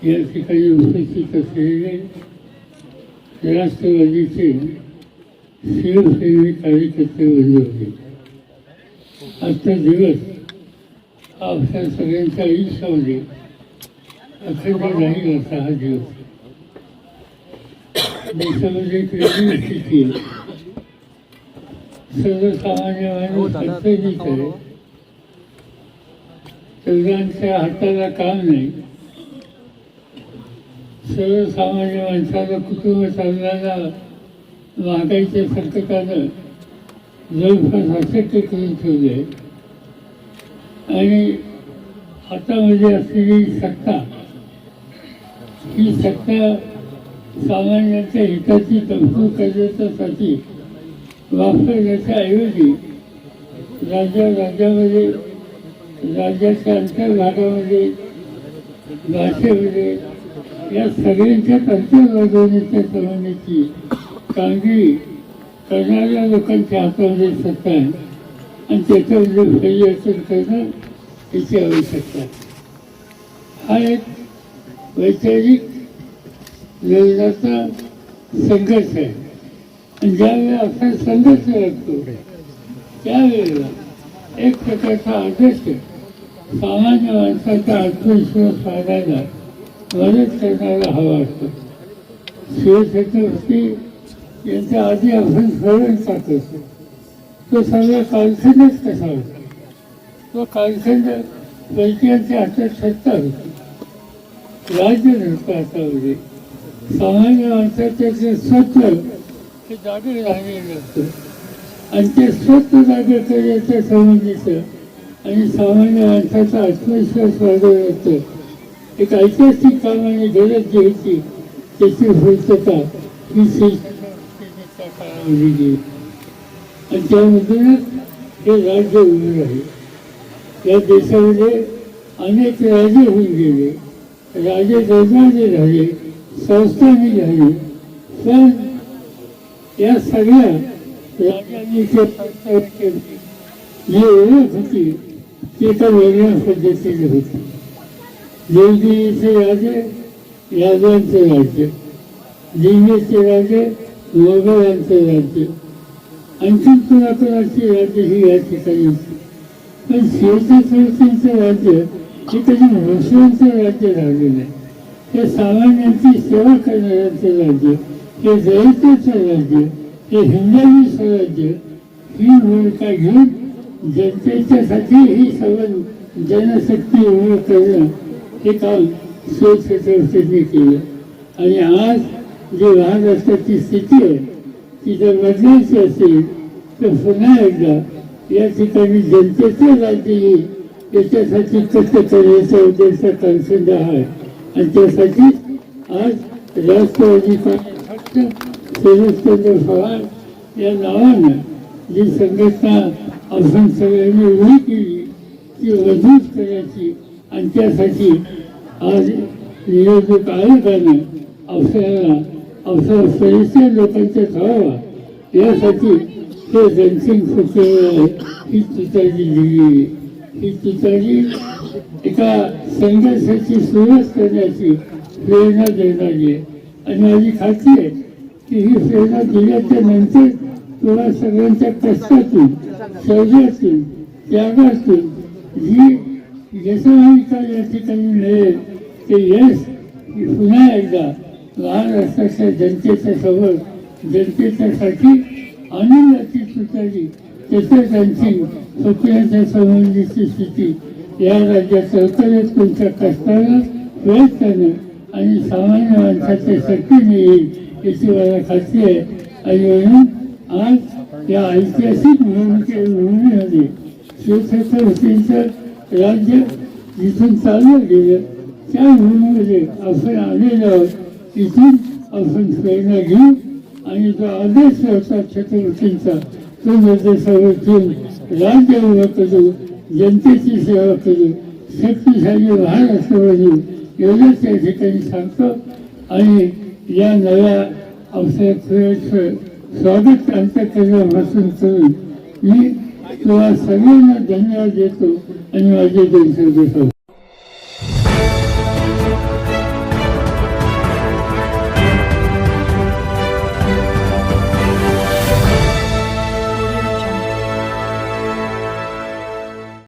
हो, या ठिकाणी उपस्थित असलेले राष्ट्रवादीचे शिवसेने कार्यकर्ते बनले होते आजचा दिवस हा आपल्या सगळ्यांच्या आयुष्यामध्ये अखंड राहील असा हा दिवस देशामध्ये एक वेगळी स्थिती सर्वसामान्य माणूस अडचणीत आहे तरुणांच्या हाताला काम नाही. सर्वसामान्य माणसाला कुटुंब चालण्याला महागाईच्या संकटानं जवळपास अशक्य करून ठेवले. आणि हातामध्ये म्हणजे असलेली सत्ता ही सत्ता सामान्यांच्या हिताची तडफड करण्याच्यासाठी वापरण्याच्या ऐवजी राज्या राज्यामध्ये राज्याच्या अंतर्भागामध्ये भाषेमध्ये या सगळ्यांच्या अंतर्भागवण्याच्या संबंधीची कामगिरी करणाऱ्या लोकांच्या हातामध्ये सत्ता आहे. आणि त्याच्यामध्ये परिवर्तन करणं याची आवश्यकता आहे. हा एक वैचारिक लढण्याचा संघर्ष आहे. आणि ज्यावेळेला असा संघर्ष लागतो त्यावेळेला एक प्रकारचा आदर्श सामान्य माणसाचा आत्मविश्वास वाढायला मदत करणारा हवा असतो. शिवछत्रपती यांच्या आधी आपण सोडून टाकत असतो तो सगळा कालखंडच कसा होता? तो कालखंड पैकीयांच्या हातात सत्ता होती. राज्य नव्हतं हातामध्ये सामान्य माणसाचं जे स्वत्व ते जागे राहिलेलं असतं आणि ते स्वतः जागे करण्याच्या संबंधीचं आणि सामान्य माणसाचा आत्मविश्वास वाढवण्याचं एक ऐतिहासिक कामाने गरज जी होती त्याची पूर्तता ही काळामध्ये गेली आणि त्यामधूनच हे राज्य उभे राहिले. या देशामध्ये अनेक राजे होऊन गेले. राजे दरबारे झाले संस्थांनी झाले. पण या सगळ्या राजांनी जे प्रस्ताव केले जी ओळख होती ती एका वेगळ्या पद्धतीने होती. देवगिरीचे राजे यादवांचे राज्य देवीचे राजे लोगांचे राज्य आणखी कुणाकुणाची राज्य ही या ठिकाणी होती. पण शिवछत्रपतींचं राज्य हे कधी मुस्लिमचं राज्य राहिलेलं आहे. हे सामान्यांची सेवा करणाऱ्यांचं राज्य हे दलिताचं राज्य हे हिंदवी स्वराज्य ही भूमिका घेऊन जनतेच्यासाठी ही सर्व जनशक्ती उभी करणं हे काम शिवछत्रपतींनी केलं. आणि आज जी महाराष्ट्राची स्थिती आहे ती जर बदलायची असेल तर पुन्हा एकदा या ठिकाणी जनतेचे राज्य येईल त्याच्यासाठी कष्ट करण्याचा उद्देश कालखंड आहे. आणि त्यासाठी आज राष्ट्रवादी काँग्रेस शरदचंद्र पवार या नावानं जी संघटना आपण सगळ्यांनी उभी केली ती मजबूत करायची आणि त्यासाठी आज निवडणूक आयोगाने आपल्याला अवसर सदस्य लोकांच्या ठरावा यासाठी ते रणसिंग आहे. ही तुतारी दिली आहे. ही तुतारी एका संघर्षाची सुरुवात करण्याची प्रेरणा देणारी आहे. आणि माझी खात्री आहे की ही प्रेरणा दिल्याच्या नंतर तुला सगळ्यांच्या कष्टातून शौर्यातून त्यागातून ही विचार या ठिकाणी मिळेल. ते यश पुन्हा एकदा महाराष्ट्राच्या जनतेच्या समोर जनतेच्यासाठी आनंदाची सुचारी तसेच त्यांची स्वप्नाच्या संबंधीची स्थिती. या राज्यात लवकरच तुमच्या कष्टानं प्रयत्नानं आणि सामान्य माणसाच्या शक्तीने येईल याची मला खात्री आहे. आणि म्हणून आज या ऐतिहासिक भूमिके भूमीमध्ये शिवछत्रपतींचं राज्य जिथून चाललं गेलं. त्या भूमीमध्ये आपण आलेलो आहोत इथून आपण प्रेरणा घेऊ आणि जो आदेश होता छत्रपतींचा तो म्हणजे निर्देशावर घेऊन राज्य उभं करू जनतेची सेवा करू शक्तिशाली महाराष्ट्र बनू एवढंच या ठिकाणी सांगतो. आणि या नव्या अवसराचं स्वागत अंतकरणापासून करून मी ಸಂಘವನ್ನು ಧನ್ಯವಾದ ಅನಿವಾರ್ಯ ತಿಳಿಸಿರಬೇಕಾಗುತ್ತೆ